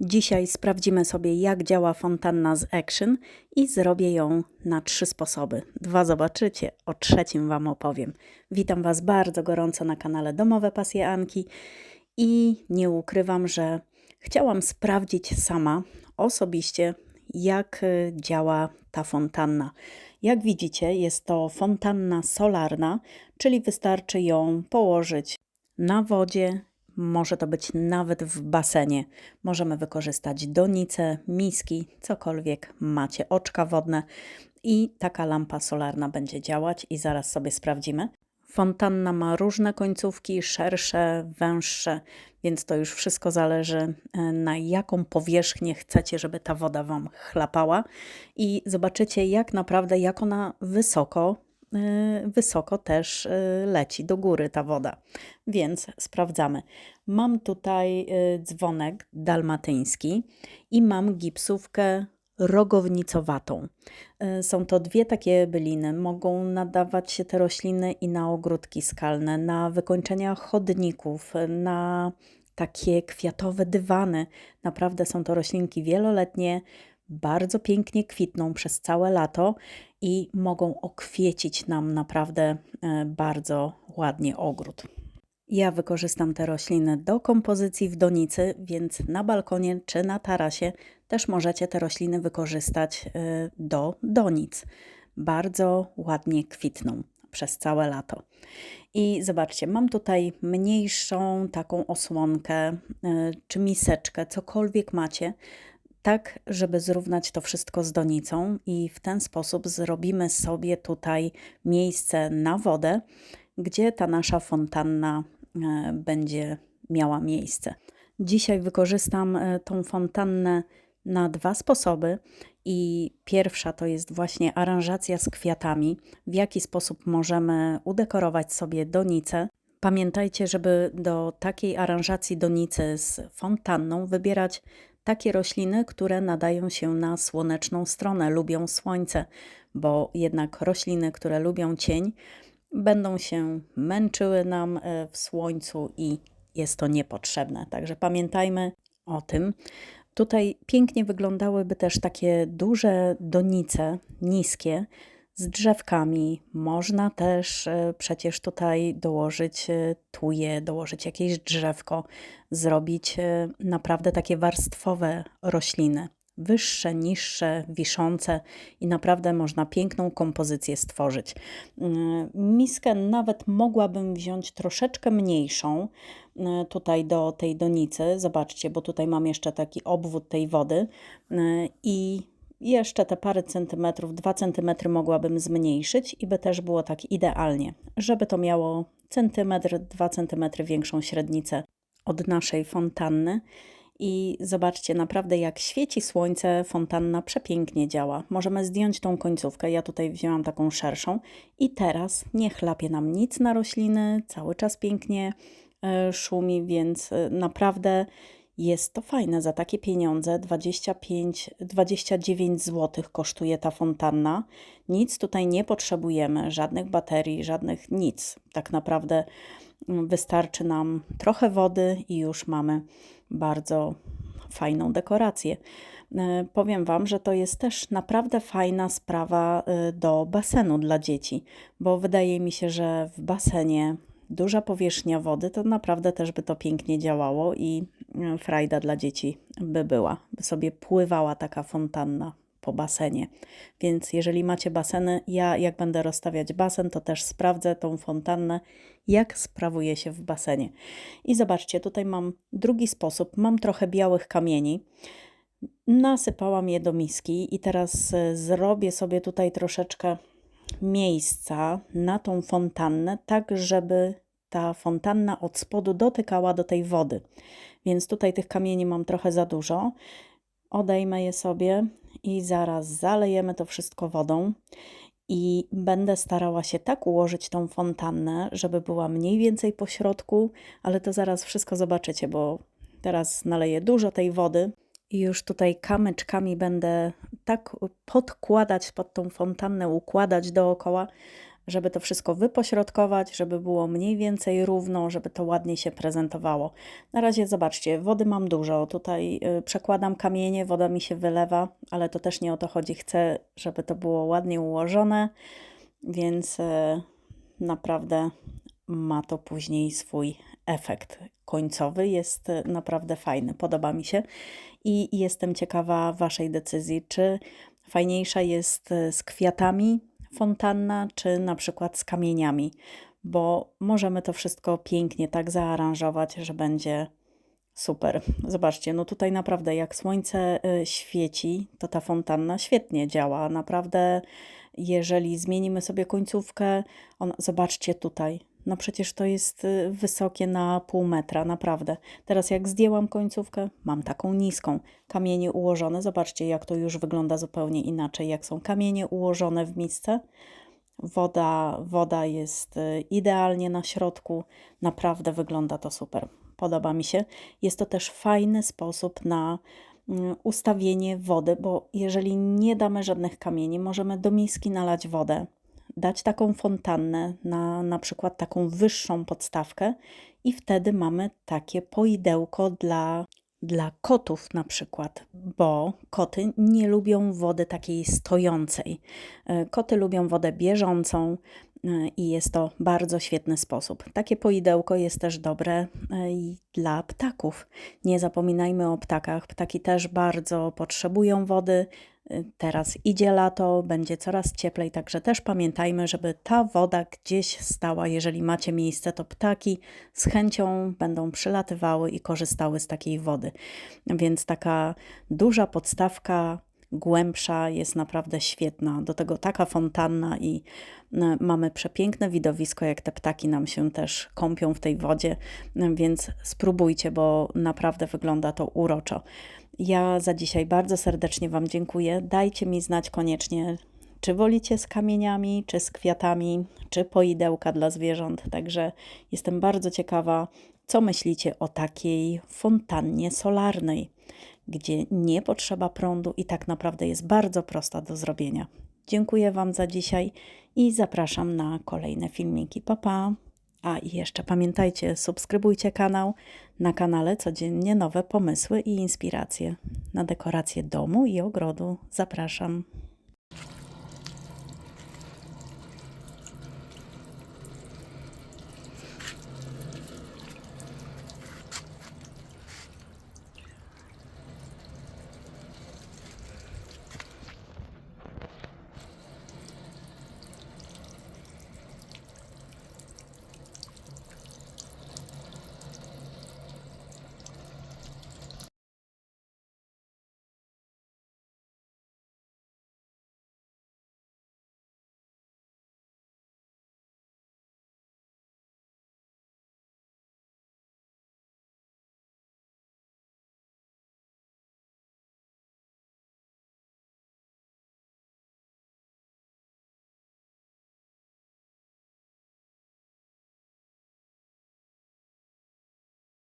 Dzisiaj sprawdzimy sobie, jak działa fontanna z Action i zrobię ją na trzy sposoby. Dwa zobaczycie, o trzecim Wam opowiem. Witam Was bardzo gorąco na kanale Domowe Pasje Anki i nie ukrywam, że chciałam sprawdzić sama osobiście, jak y, działa ta fontanna. Jak widzicie, jest to fontanna solarna, czyli wystarczy ją położyć na wodzie może to być nawet w basenie. Możemy wykorzystać donice, miski, cokolwiek macie, oczka wodne i taka lampa solarna będzie działać i zaraz sobie sprawdzimy. Fontanna ma różne końcówki, szersze, węższe, więc to już wszystko zależy e, na jaką powierzchnię chcecie, żeby ta woda Wam chlapała. I zobaczycie jak naprawdę, jak ona wysoko wysoko też y, leci do góry ta woda. Więc sprawdzamy. Mam tutaj y, dzwonek dalmatyński i mam gipsówkę rogownicowatą. Są to dwie takie byliny. Mogą nadawać się te rośliny i na ogródki skalne, na wykończenia chodników, na takie kwiatowe dywany. Naprawdę są to roślinki wieloletnie, bardzo pięknie kwitną przez całe lato i mogą okwiecić nam naprawdę e, bardzo ładnie ogród. Ja wykorzystam te rośliny do kompozycji w donicy, więc na balkonie czy na tarasie też możecie te rośliny wykorzystać e, do donic. Bardzo ładnie kwitną przez całe lato. I zobaczcie, mam tutaj mniejszą taką osłonkę e, czy miseczkę, cokolwiek macie tak, żeby zrównać to wszystko z donicą, i w ten sposób zrobimy sobie tutaj miejsce na wodę, gdzie ta nasza fontanna e, będzie miała miejsce. Dzisiaj wykorzystam e, tą fontannę na dwa sposoby. I pierwsza to jest właśnie aranżacja z kwiatami, w jaki sposób możemy udekorować sobie donicę. Pamiętajcie, żeby do takiej aranżacji donicy z fontanną wybierać takie rośliny, które nadają się na słoneczną stronę, lubią słońce, bo jednak rośliny, które lubią cień, będą się męczyły nam e, w słońcu i jest to niepotrzebne. Także pamiętajmy o tym. Tutaj pięknie wyglądałyby też takie duże donice, niskie, z drzewkami. Można też e, przecież tutaj dołożyć e, tuje, dołożyć jakieś drzewko, zrobić e, naprawdę takie warstwowe rośliny. Wyższe, niższe, wiszące i naprawdę można piękną kompozycję stworzyć. Miskę nawet mogłabym wziąć troszeczkę mniejszą tutaj do tej donicy. Zobaczcie, bo tutaj mam jeszcze taki obwód tej wody i jeszcze te parę centymetrów, dwa centymetry mogłabym zmniejszyć i by też było tak idealnie, żeby to miało centymetr, dwa centymetry większą średnicę od naszej fontanny. I zobaczcie, naprawdę jak świeci słońce, fontanna przepięknie działa. Możemy zdjąć tą końcówkę, ja tutaj wzięłam taką szerszą i teraz nie chlapie nam nic na rośliny, cały czas pięknie e, szumi, więc e, naprawdę jest to fajne za takie pieniądze. 25, 29 zł kosztuje ta fontanna. Nic tutaj nie potrzebujemy, żadnych baterii, żadnych nic. Tak naprawdę mm, wystarczy nam trochę wody i już mamy bardzo fajną dekorację. E, powiem Wam, że to jest też naprawdę fajna sprawa e, do basenu dla dzieci, bo wydaje mi się, że w basenie duża powierzchnia wody, to naprawdę też by to pięknie działało i frajda dla dzieci by była, by sobie pływała taka fontanna po basenie. Więc jeżeli macie baseny, ja jak będę rozstawiać basen, to też sprawdzę tą fontannę, jak sprawuje się w basenie. I zobaczcie, tutaj mam drugi sposób. Mam trochę białych kamieni. Nasypałam je do miski i teraz e, zrobię sobie tutaj troszeczkę miejsca na tą fontannę, tak żeby ta fontanna od spodu dotykała do tej wody. Więc tutaj tych kamieni mam trochę za dużo. Odejmę je sobie i zaraz zalejemy to wszystko wodą. I będę starała się tak ułożyć tą fontannę, żeby była mniej więcej po środku, ale to zaraz wszystko zobaczycie, bo teraz naleję dużo tej wody i już tutaj kamyczkami będę tak podkładać pod tą fontannę, układać dookoła, żeby to wszystko wypośrodkować, żeby było mniej więcej równo, żeby to ładnie się prezentowało. Na razie zobaczcie, wody mam dużo. Tutaj y, przekładam kamienie, woda mi się wylewa, ale to też nie o to chodzi. Chcę, żeby to było ładnie ułożone, więc y, naprawdę ma to później swój efekt końcowy. Jest y, naprawdę fajny, podoba mi się i jestem ciekawa Waszej decyzji, czy fajniejsza jest z kwiatami fontanna, czy na przykład z kamieniami, bo możemy to wszystko pięknie tak zaaranżować, że będzie super. Zobaczcie, no tutaj naprawdę jak słońce y, świeci, to ta fontanna świetnie działa. Naprawdę, jeżeli zmienimy sobie końcówkę, on, zobaczcie tutaj, no przecież to jest y, wysokie na pół metra, naprawdę. Teraz jak zdjęłam końcówkę, mam taką niską. Kamienie ułożone, zobaczcie jak to już wygląda zupełnie inaczej, jak są kamienie ułożone w misce. Woda, woda jest y, idealnie na środku, naprawdę wygląda to super. Podoba mi się. Jest to też fajny sposób na mm, ustawienie wody, bo jeżeli nie damy żadnych kamieni, możemy do miski nalać wodę dać taką fontannę na na przykład taką wyższą podstawkę i wtedy mamy takie poidełko dla, dla kotów na przykład, bo koty nie lubią wody takiej stojącej. E, koty lubią wodę bieżącą e, i jest to bardzo świetny sposób. Takie poidełko jest też dobre e, dla ptaków. Nie zapominajmy o ptakach. Ptaki też bardzo potrzebują wody, Teraz idzie lato, będzie coraz cieplej, także też pamiętajmy, żeby ta woda gdzieś stała. Jeżeli macie miejsce, to ptaki z chęcią będą przylatywały i korzystały z takiej wody. Więc taka duża podstawka, głębsza jest naprawdę świetna. Do tego taka fontanna i e, mamy przepiękne widowisko, jak te ptaki nam się też kąpią w tej wodzie, więc spróbujcie, bo naprawdę wygląda to uroczo. Ja za dzisiaj bardzo serdecznie Wam dziękuję. Dajcie mi znać koniecznie, czy wolicie z kamieniami, czy z kwiatami, czy poidełka dla zwierząt. Także jestem bardzo ciekawa, co myślicie o takiej fontannie solarnej, gdzie nie potrzeba prądu i tak naprawdę jest bardzo prosta do zrobienia. Dziękuję Wam za dzisiaj i zapraszam na kolejne filmiki. Pa, pa! A i jeszcze pamiętajcie, subskrybujcie kanał. Na kanale codziennie nowe pomysły i inspiracje na dekorację domu i ogrodu. Zapraszam.